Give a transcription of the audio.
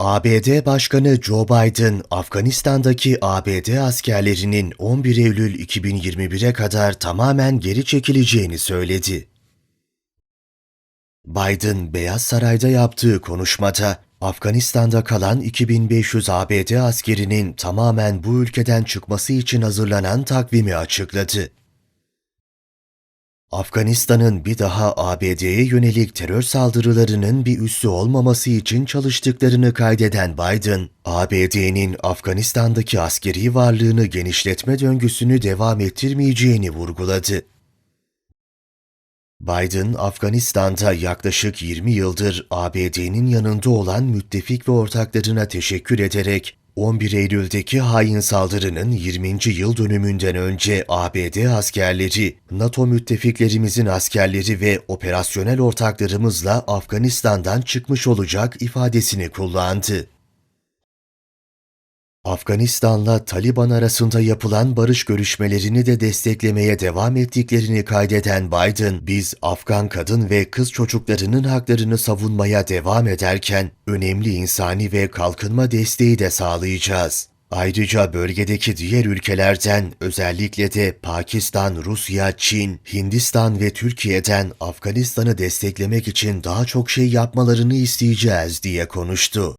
ABD Başkanı Joe Biden, Afganistan'daki ABD askerlerinin 11 Eylül 2021'e kadar tamamen geri çekileceğini söyledi. Biden, Beyaz Saray'da yaptığı konuşmada, Afganistan'da kalan 2500 ABD askerinin tamamen bu ülkeden çıkması için hazırlanan takvimi açıkladı. Afganistan'ın bir daha ABD'ye yönelik terör saldırılarının bir üssü olmaması için çalıştıklarını kaydeden Biden, ABD'nin Afganistan'daki askeri varlığını genişletme döngüsünü devam ettirmeyeceğini vurguladı. Biden, Afganistan'da yaklaşık 20 yıldır ABD'nin yanında olan müttefik ve ortaklarına teşekkür ederek 11 Eylül'deki hain saldırının 20. yıl dönümünden önce ABD askerleri, NATO müttefiklerimizin askerleri ve operasyonel ortaklarımızla Afganistan'dan çıkmış olacak ifadesini kullandı. Afganistan'la Taliban arasında yapılan barış görüşmelerini de desteklemeye devam ettiklerini kaydeden Biden, biz Afgan kadın ve kız çocuklarının haklarını savunmaya devam ederken önemli insani ve kalkınma desteği de sağlayacağız. Ayrıca bölgedeki diğer ülkelerden özellikle de Pakistan, Rusya, Çin, Hindistan ve Türkiye'den Afganistan'ı desteklemek için daha çok şey yapmalarını isteyeceğiz diye konuştu.